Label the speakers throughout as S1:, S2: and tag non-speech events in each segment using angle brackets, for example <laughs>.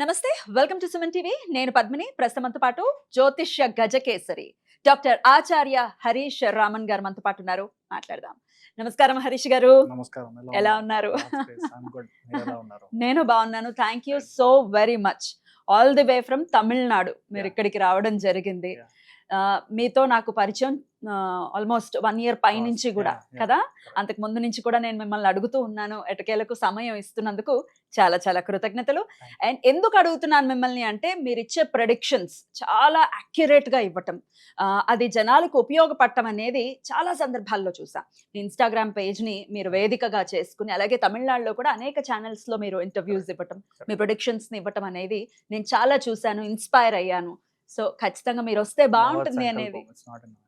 S1: నమస్తే welcome to Suman TV. నేను పద్మిని ప్రస్తుతంతో పాటు జ్యోతిష్య గజకేసరి డాక్టర్ ఆచార్య హరీష్ రామన్ గారు మనతో పాటు ఉన్నారు. మాట్లాడదాం. నమస్కారం హరీష్ గారు.
S2: నమస్కారం.
S1: ఎలా ఉన్నారు? నేను బాగున్నాను. Thank you so very much all the way from Tamil Nadu మీరు. ఇక్కడికి రావడం జరిగింది. మీతో నాకు పరిచయం ఆల్మోస్ట్ వన్ ఇయర్ పై నుంచి కూడా కదా. అంతకు ముందు నుంచి కూడా నేను మిమ్మల్ని అడుగుతూ ఉన్నాను ఎటకేలకు సమయం ఇస్తున్నందుకు చాలా చాలా కృతజ్ఞతలు. అండ్ ఎందుకు అడుగుతున్నాను మిమ్మల్ని అంటే మీరు ఇచ్చే ప్రొడిక్షన్స్ చాలా accurate గా ఇవ్వటం. అది జనాలకు ఉపయోగపడటం అనేది చాలా సందర్భాల్లో చూసా. ఇన్స్టాగ్రామ్ని మీరు వేదికగా చేసుకుని అలాగే తమిళనాడులో కూడా అనేక channels లో మీరు ఇంటర్వ్యూస్ ఇవ్వటం మీ predictions ని ఇవ్వటం అనేది నేను చాలా చూశాను ఇన్స్పైర్ అయ్యాను. సో ఖచ్చితంగా మీరు వస్తే బాగుంటుంది అనేది.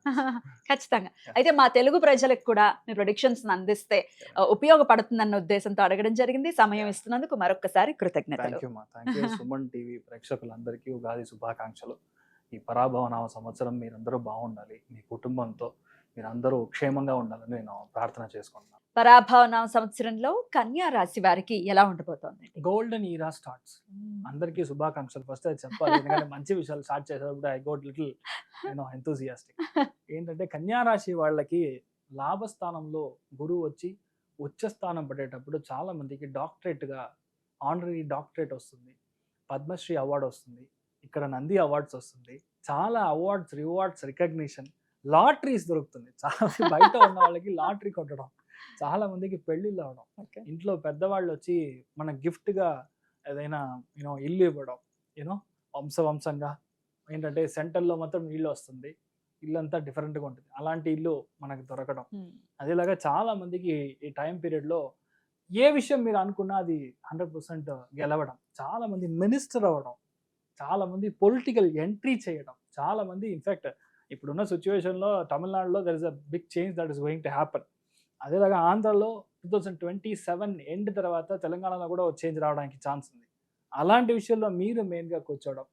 S1: <laughs> ఖచ్చితంగా. అయితే మా తెలుగు ప్రజలకు కూడా మీ ప్రొడిక్షన్స్ అందిస్తే ఉపయోగపడుతుందన్న ఉద్దేశంతో అడగడం జరిగింది. సమయం ఇస్తున్నందుకు మరొకసారి కృతజ్ఞతలు.
S2: సుమన్ టీవీ ప్రేక్షకులందరికీ ఉగాది శుభాకాంక్షలు. ఈ పరాభవనామ సంవత్సరం మీరందరూ బాగుండాలి. మీ కుటుంబంతో మీరందరూ క్షేమంగా ఉండాలని నేను ప్రార్థన చేసుకుంటున్నాను.
S1: పరాభవన సంవత్సరంలో కన్యా రాశి వారికి ఎలా ఉండబోతోంది
S2: గోల్డెన్ ఈరా స్టార్ట్స్. అందరికీ శుభాకాంక్షలు. ఫస్ట్ అది చెప్పాలి. ఎందుకంటే మంచి విషయాలు స్టార్ట్ చేసేటప్పుడు ఐ గోట్ లిటిల్ నేను ఎంతూజియాస్టిక్ ఏంటంటే కన్యా రాశి వాళ్ళకి లాభస్థానంలో గురువు వచ్చి ఉచ్చ స్థానం పడేటప్పుడు చాలా మందికి డాక్టరేట్గా ఆనరీ డాక్టరేట్ వస్తుంది. పద్మశ్రీ అవార్డు వస్తుంది. ఇక్కడ నంది అవార్డ్స్ వస్తుంది. చాలా అవార్డ్స్ రివార్డ్స్ రికగ్నిషన్ లాటరీస్ దొరుకుతుంది చాలా బయట ఉన్న వాళ్ళకి లాటరీ కొట్టడం. చాలా మందికి పెళ్ళిళ్ళు అవడం ఇంట్లో పెద్దవాళ్ళు వచ్చి మన గిఫ్ట్గా ఏదైనా యూనో ఇల్లు ఇవ్వడం. యూనో వంశ వంశంగా ఏంటంటే సెంటర్లో మాత్రం నీళ్ళు వస్తుంది. ఇల్లు అంతా డిఫరెంట్గా ఉంటుంది. అలాంటి ఇల్లు మనకు దొరకడం. అదేలాగా చాలా మందికి ఈ టైం పీరియడ్లో ఏ విషయం మీరు అనుకున్నా అది హండ్రెడ్ పర్సెంట్ గెలవడం. చాలా మంది మినిస్టర్ అవ్వడం. చాలా మంది పొలిటికల్ ఎంట్రీ చేయడం. చాలా మంది ఇన్ఫాక్ట్ ఇప్పుడున్న సిచ్యువేషన్లో తమిళనాడులో there is a big change that is going to happen అదేలాగా ఆంధ్రలో two thousand twenty seven end తర్వాత తెలంగాణలో కూడా చేంజ్ రావడానికి ఛాన్స్ ఉంది. అలాంటి విషయంలో మీరు మెయిన్గా కూర్చోవడం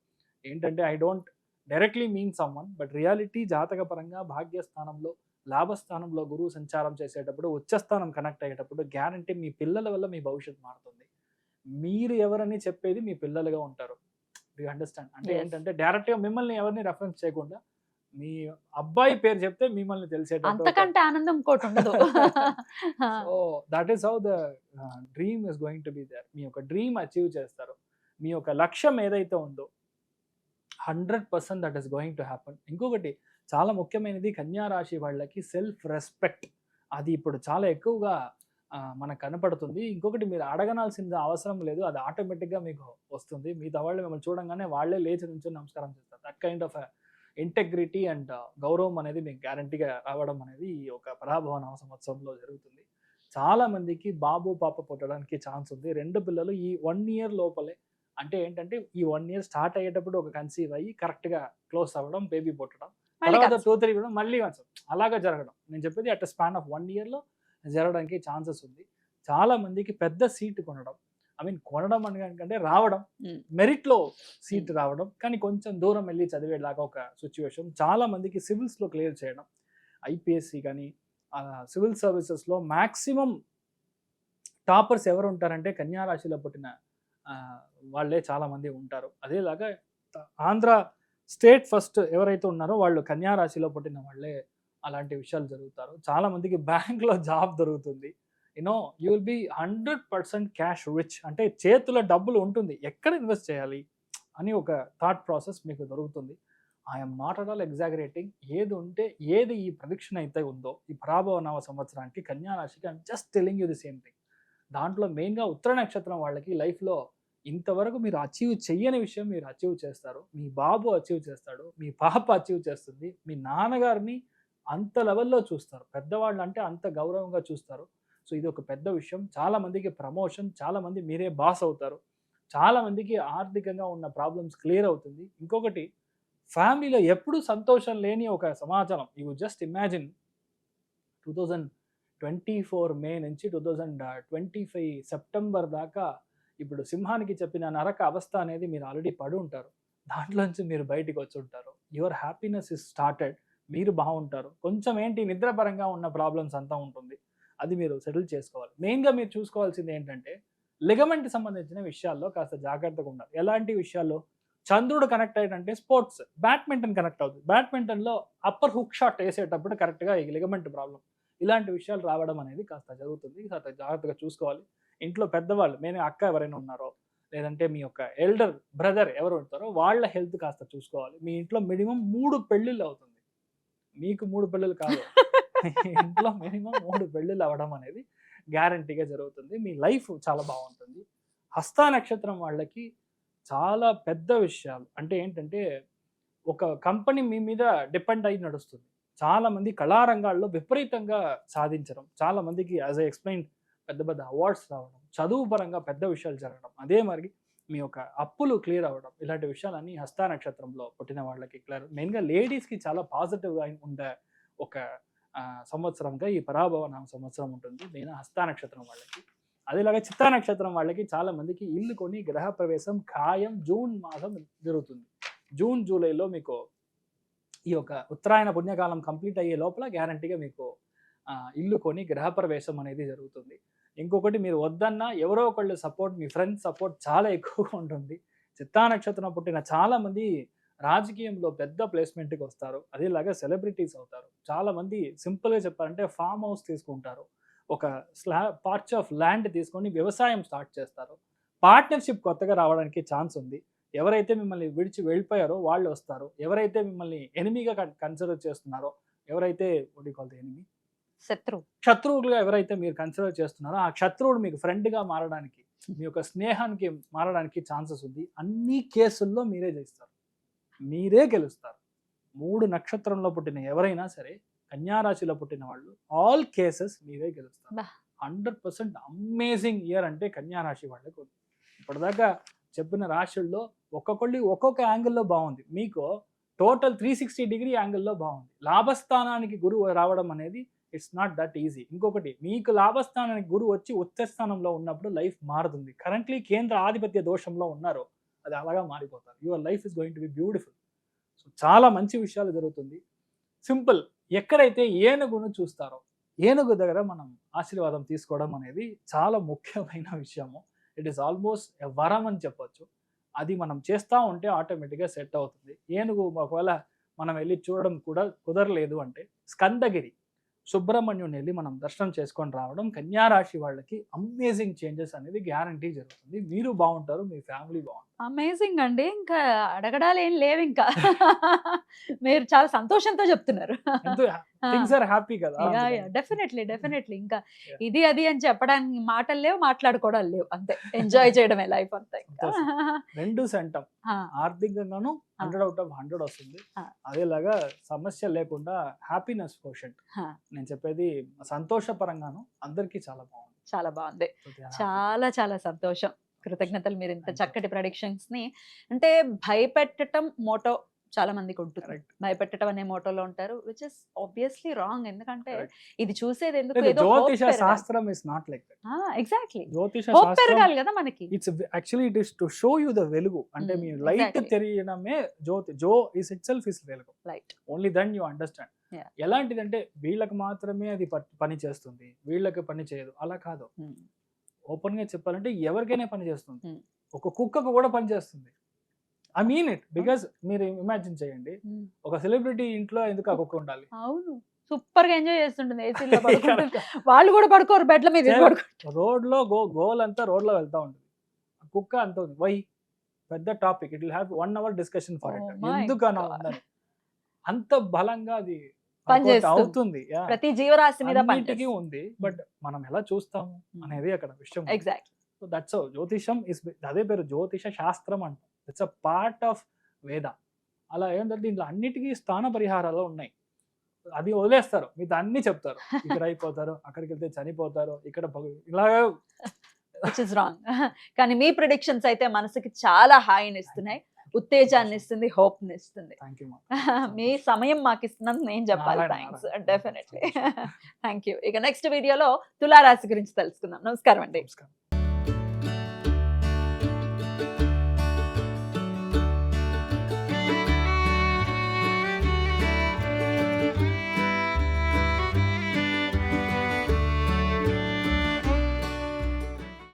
S2: ఏంటంటే I don't directly mean someone but reality జాతక పరంగా భాగ్యస్థానంలో లాభస్థానంలో గురువు సంచారం చేసేటప్పుడు ఉచ్చస్థానం కనెక్ట్ అయ్యేటప్పుడు గ్యారంటీ మీ పిల్లల వల్ల మీ భవిష్యత్తు మారుతుంది. మీరు ఎవరని చెప్పేది మీ పిల్లలుగా ఉంటారు. యూ అండర్స్టాండ్ అంటే. ఏంటంటే డైరెక్ట్గా మిమ్మల్ని ఎవరిని రెఫరెన్స్ చేయకుండా మీ అబ్బాయి పేరు చెప్తే మిమ్మల్ని ఒక-
S1: అంతకంటే ఆనందం ఇంకోటి ఉండదు.
S2: So that is how the dream is going to be there మీ యొక్క డ్రీమ్ అచీవ్ చేస్తారు. మీ యొక్క లక్ష్యం ఏదైతే ఉందో hundred percent that is going to happen ఇంకొకటి చాలా ముఖ్యమైనది కన్యా రాశి వాళ్ళకి సెల్ఫ్ రెస్పెక్ట్ అది ఇప్పుడు చాలా ఎక్కువగా మనకు కనపడుతుంది. ఇంకొకటి మీరు అడగనాల్సిన అవసరం లేదు. అది ఆటోమేటిక్గా మీకు వస్తుంది. మిగతా వాళ్ళు మిమ్మల్ని చూడంగానే వాళ్ళే లేచి నుంచి నమస్కారం చేస్తారు. That kind of integrity and గౌరవం అనేది మీకు గ్యారంటీగా రావడం అనేది ఈ ఒక పరాభవ నవ సంవత్సరంలో జరుగుతుంది. చాలా మందికి బాబు పాప పుట్టడానికి ఛాన్స్ ఉంది. రెండు పిల్లలు ఈ వన్ ఇయర్ లోపలే అంటే ఏంటంటే ఈ వన్ ఇయర్ స్టార్ట్ అయ్యేటప్పుడు ఒక కన్సీవ్ అయ్యి కరెక్ట్గా క్లోజ్ అవ్వడం బేబీ పుట్టడం తర్వాత. టూ త్రీ కూడా మళ్ళీ కొంచెం అలాగా జరగడం. నేను చెప్పేది అట్ స్పాన్ ఆఫ్ వన్ ఇయర్లో జరగడానికి ఛాన్సెస్ ఉంది. చాలా మందికి పెద్ద సీట్ కొనడం. ఐ మీన్ కొనడం అంటే రావడం
S1: Mm.
S2: మెరిట్లో సీట్ రావడం కానీ కొంచెం దూరం వెళ్ళి చదివేలాగా ఒక సిచ్యువేషన్ చాలా మందికి సివిల్స్లో క్లియర్ చేయడం. ఐపీఎస్సి కానీ సివిల్ సర్వీసెస్లో మాక్సిమం టాపర్స్ ఎవరు ఉంటారంటే కన్యా రాశిలో పుట్టిన వాళ్ళే చాలా మంది ఉంటారు. అదేలాగా ఆంధ్ర స్టేట్ ఫస్ట్ ఎవరైతే ఉన్నారో వాళ్ళు కన్యా రాశిలో పుట్టిన వాళ్ళే అలాంటి విషయాలు జరుగుతారు. చాలా మందికి <laughs> బ్యాంక్లో జాబ్ దొరుకుతుంది. You know you will be hundred percent cash rich అంటే చేతిలో డబ్బులు ఉంటుంది. ఎక్కడ ఇన్వెస్ట్ చేయాలి అని ఒక థాట్ ప్రాసెస్ మీకు దొరుకుతుంది. I'm not at all exaggerating ఏది ఉంటే ఏది ఈ ప్రదిక్షణ అయితే ఉందో ఈ పరాభవ నవ సంవత్సరానికి కన్యారాశికి I'm just telling you the same thing దాంట్లో మెయిన్గా ఉత్తర నక్షత్రం వాళ్ళకి లైఫ్లో ఇంతవరకు మీరు అచీవ్ చెయ్యని విషయం మీరు అచీవ్ చేస్తారు. మీ బాబు అచీవ్ చేస్తాడు మీ పాప అచీవ్ చేస్తుంది మీ నాన్నగారిని అంత లెవెల్లో చూస్తారు. పెద్దవాళ్ళు అంటే అంత గౌరవంగా చూస్తారు. సో ఇది ఒక పెద్ద విషయం. చాలామందికి ప్రమోషన్ చాలామంది మీరే బాస్ అవుతారు. చాలామందికి ఆర్థికంగా ఉన్న ప్రాబ్లమ్స్ క్లియర్ అవుతుంది. ఇంకొకటి ఫ్యామిలీలో ఎప్పుడు సంతోషం లేని ఒక సమాచారం. You just imagine two thousand twenty four May నుంచి two thousand twenty five September దాకా ఇప్పుడు సింహానికి చెప్పిన నరక అవస్థ అనేది మీరు ఆల్రెడీ పడి ఉంటారు. దాంట్లోంచి మీరు బయటికి వచ్చి ఉంటారు. యువర్ హ్యాపీనెస్ ఇస్ స్టార్టెడ్ మీరు బాగుంటారు. కొంచెం ఏంటి? నిద్రపరంగా ఉన్న ప్రాబ్లమ్స్ అంతా ఉంటుంది. అది మీరు సెటిల్ చేసుకోవాలి. మెయిన్గా మీరు చూసుకోవాల్సింది ఏంటంటే లిగమెంట్ సంబంధించిన విషయాల్లో కాస్త జాగ్రత్తగా ఉండాలి. ఎలాంటి విషయాల్లో? చంద్రుడు కనెక్ట్ అయ్యాడంటే స్పోర్ట్స్ బ్యాడ్మింటన్ కనెక్ట్ అవుతుంది. బ్యాడ్మింటన్లో అప్పర్ హుక్ షాట్ వేసేటప్పుడు కరెక్ట్గా ఈ లిగమెంట్ ప్రాబ్లం ఇలాంటి విషయాలు రావడం అనేది కాస్త జరుగుతుంది. కాస్త జాగ్రత్తగా చూసుకోవాలి. ఇంట్లో పెద్దవాళ్ళు నేను అక్క ఎవరైనా ఉన్నారో లేదంటే మీ యొక్క ఎల్డర్ బ్రదర్ ఎవరు ఉంటారో వాళ్ళ హెల్త్ కాస్త చూసుకోవాలి. మీ ఇంట్లో మినిమం మూడు పెళ్ళిళ్ళు అవుతుంది. మీకు మూడు పెళ్ళిళ్ళు కాదు. ఇంట్లో మినిమం మూడు పెళ్ళిళ్ళు అవ్వడం అనేది గ్యారంటీగా జరుగుతుంది. మీ లైఫ్ చాలా బాగుంటుంది. హస్త నక్షత్రం వాళ్ళకి చాలా పెద్ద విషయాలు. అంటే ఏంటంటే ఒక కంపెనీ మీ మీద డిపెండ్ అయి నడుస్తుంది. చాలామంది కళారంగాల్లో విపరీతంగా సాధించడం చాలా మందికి యాజ్ ఐ ఎక్స్ప్లెయిన్ పెద్ద పెద్ద అవార్డ్స్ రావడం చదువు పరంగా పెద్ద విషయాలు జరగడం అదే మరి మీ యొక్క అప్పులు క్లియర్ అవ్వడం ఇలాంటి విషయాలన్నీ హస్త నక్షత్రంలో పుట్టిన వాళ్ళకి క్లియర్ మెయిన్గా లేడీస్కి చాలా పాజిటివ్గా ఉండే ఒక సంవత్సరంగా ఈ పరాభవ నామ సంవత్సరం ఉంటుంది. నేను హస్త నక్షత్రం వాళ్ళకి. అదేలాగా చిత్తా నక్షత్రం వాళ్ళకి చాలా మందికి ఇల్లు కొని గ్రహ ప్రవేశం ఖాయం జూన్ మాసం జరుగుతుంది. జూన్ జూలైలో మీకు ఈ యొక్క ఉత్తరాయణ పుణ్యకాలం కంప్లీట్ అయ్యే లోపల గ్యారంటీగా మీకు ఇల్లు కొని గ్రహ ప్రవేశం అనేది జరుగుతుంది. ఇంకొకటి మీరు వద్దన్నా ఎవరో ఒకళ్ళు సపోర్ట్ మీ ఫ్రెండ్స్ సపోర్ట్ చాలా ఎక్కువగా ఉంటుంది. చిత్తా నక్షత్రం పుట్టిన చాలామంది రాజకీయంలో పెద్ద ప్లేస్మెంట్కి వస్తారు. అదేలాగా సెలబ్రిటీస్ అవుతారు. చాలా మంది సింపుల్గా చెప్పాలంటే ఫామ్ హౌస్ తీసుకుంటారు. ఒక స్లా పార్ట్స్ ఆఫ్ ల్యాండ్ తీసుకొని వ్యవసాయం స్టార్ట్ చేస్తారు. పార్ట్నర్షిప్ కొత్తగా రావడానికి ఛాన్స్ ఉంది. ఎవరైతే మిమ్మల్ని విడిచి వెళ్ళిపోయారో వాళ్ళు వస్తారు. ఎవరైతే మిమ్మల్ని ఎనిమిగా కన్సిడర్ చేస్తున్నారో ఎవరైతే కాల్ ఎనిమి
S1: శత్రువు.
S2: శత్రువులుగా ఎవరైతే మీరు కన్సిడర్ చేస్తున్నారో ఆ శత్రువుడు మీకు ఫ్రెండ్గా మారడానికి మీ యొక్క స్నేహానికి మారడానికి ఛాన్సెస్ ఉంది. అన్ని కేసుల్లో మీరే చేస్తారు మీరే గెలుస్తారు. మూడు నక్షత్రంలో పుట్టిన ఎవరైనా సరే కన్యారాశిలో పుట్టిన వాళ్ళు ఆల్ కేసెస్ మీరే గెలుస్తారు. హండ్రెడ్ పర్సెంట్ అమేజింగ్ ఇయర్ అంటే కన్యారాశి వాళ్ళకి. ఇప్పటిదాకా చెప్పిన రాశుల్లో ఒక్కొక్కళ్ళు ఒక్కొక్క యాంగిల్లో బాగుంది. మీకు టోటల్ త్రీ సిక్స్టీ డిగ్రీ యాంగిల్లో బాగుంది. లాభస్థానానికి గురువు రావడం అనేది ఇట్స్ నాట్ దట్ ఈజీ ఇంకొకటి మీకు లాభస్థానానికి గురువు వచ్చి ఉచ్చ స్థానంలో ఉన్నప్పుడు లైఫ్ మారుతుంది. కరెంట్లీ కేంద్ర ఆధిపత్య దోషంలో ఉన్నారు అది అలాగా మారిపోతారు. Your life is going to be beautiful so చాలా మంచి విషయాలు జరుగుతుంది. సింపుల్ ఎక్కడైతే ఏనుగును చూస్తారో ఏనుగు దగ్గర మనం ఆశీర్వాదం తీసుకోవడం అనేది చాలా ముఖ్యమైన విషయము. ఇట్ ఈస్ ఆల్మోస్ట్ వరం అని చెప్పొచ్చు. అది మనం చేస్తూ ఉంటే ఆటోమేటిక్గా సెట్ అవుతుంది. ఏనుగు ఒకవేళ మనం వెళ్ళి చూడడం కూడా కుదరలేదు అంటే స్కందగిరి సుబ్రహ్మణ్యుని వెళ్ళి మనం దర్శనం చేసుకొని రావడం కన్యారాశి వాళ్ళకి అమేజింగ్ చేంజెస్ అనేది గ్యారంటీ జరుగుతుంది. మీరు బాగుంటారు మీ ఫ్యామిలీ బాగుంటారు
S1: అమేజింగ్ అండి. ఇంకా అడగడాలు ఏం లేవు ఇంకా. మీరు చాలా సంతోషంతో చెప్తున్నారు.
S2: ఎంతో థింగ్స్ ఆర్ హ్యాపీ కదా అందుకని.
S1: Definitely definitely. ఇంకా. ఇది అది అని చెప్పడానికి మాటలు లేవు మాట్లాడుకోవడాలు లేవు. అంతే. ఎంజాయ్ <laughs> చేయడమే లైఫ్ అంతా <laughs>
S2: రెండు సెంటం. ఆర్థికంగాను హండ్రెడ్ అవుట్ ఆఫ్ హండ్రెడ్ వస్తుంది. అదేలాగా సమస్య లేకుండా హ్యాపీనెస్ కోషంట్. నేను చెప్పేది సంతోషపరంగాను అందరికీ చాలా బాగుంది.
S1: చాలా బాగుంది. చాలా చాలా సంతోషం. కృతజ్ఞతలు మీరు ఇంత చక్కటి ప్రొడిక్షన్స్ని. అంటే భయపెట్టడం మోటో చాలా మందికి ఉంటుంది. భయపెట్టడం అనే మోటోలో ఉంటారు విచ్ ఇస్ ఆబ్వియస్లీ రాంగ్ ఎందుకంటే. ఇది చూసేది ఎందుకు?
S2: జ్యోతిష శాస్త్రం is not like that
S1: exactly
S2: జ్యోతిష శాస్త్రం
S1: పెరగాలి కదా మనకి.
S2: It's actually it is to show you the వెలుగు. అంటే
S1: Mm,
S2: మీ లైట్. తెలియడమే జ్యోతి జో ఇస్ ఇట్ సెల్ఫ్ ఇస్ వెలుగు.
S1: Light
S2: only then you understand
S1: Yeah.
S2: ఎలాంటిదంటే వీళ్ళకి మాత్రమే అది పని చేస్తుంది. వీళ్ళకి పని చేయదు. అలా కాదు. ఓపెన్గా చెప్పాలంటే ఎవరికైనా పని చేస్తుంది. ఒక కుక్కకు కూడా పని చేస్తుంది. ఐ మీన్ ఇట్ బికాస్ మీరు ఇమాజిన్ చేయండి ఒక సెలబ్రిటీ ఇంట్లో ఎందుకు ఆ కుక్క ఉండాలి?
S1: అవును. సూపర్గా ఎంజాయ్ చేస్తుంటుంది ఏసీలో <laughs> వాళ్ళు కూడా పడుకోరు బెడ్ల మీద
S2: రోడ్లో గో గోల్ అంతా రోడ్లో వెళ్తా ఉంటుంది. కుక్క అంత ఉంది. వై? పెద్ద topic. It will have one hour discussion for
S1: Oh
S2: it
S1: my
S2: ఎందుకు అలా
S1: God.
S2: ఉందని అంత బలంగా అది. అవుతుంది.
S1: ప్రతి జీవరాశి మీద
S2: అన్నిటికీ ఉంది. బట్ మనం ఎలా చూస్తాము అనేది అక్కడ విషయం
S1: ఎగ్జాక్ట్
S2: సో దట్స్ జ్యోతిషం ఇస్ అదే పేరు జ్యోతిష శాస్త్రం అంట. ఇట్స్ అ పార్ట్ ఆఫ్ వేద అలా ఏంటంటే దీంట్లో అన్నిటికీ స్థాన పరిహారాలు ఉన్నాయి. అది వదిలేస్తారు. మీతో అన్ని చెప్తారు. <laughs> ఇక్కడ అయిపోతారు అక్కడికి వెళ్తే చనిపోతారు ఇక్కడ ఇలాగా
S1: విచ్ ఇస్ రాంగ్ కానీ మీ ప్రిడిక్షన్స్ అయితే మనసుకి చాలా హాయిని ఇస్తున్నాయి. ఉత్తేజాన్ని ఇస్తుంది హోప్ని ఇస్తుంది <laughs> మీ సమయం మాకు ఇస్తున్నందుకు నేను చెప్పాలి. థ్యాంక్స్. డెఫినెట్లీ థ్యాంక్ యూ ఇక నెక్స్ట్ వీడియోలో తులారాశి గురించి తెలుసుకుందాం. నమస్కారం అండి.
S2: నమస్కారం.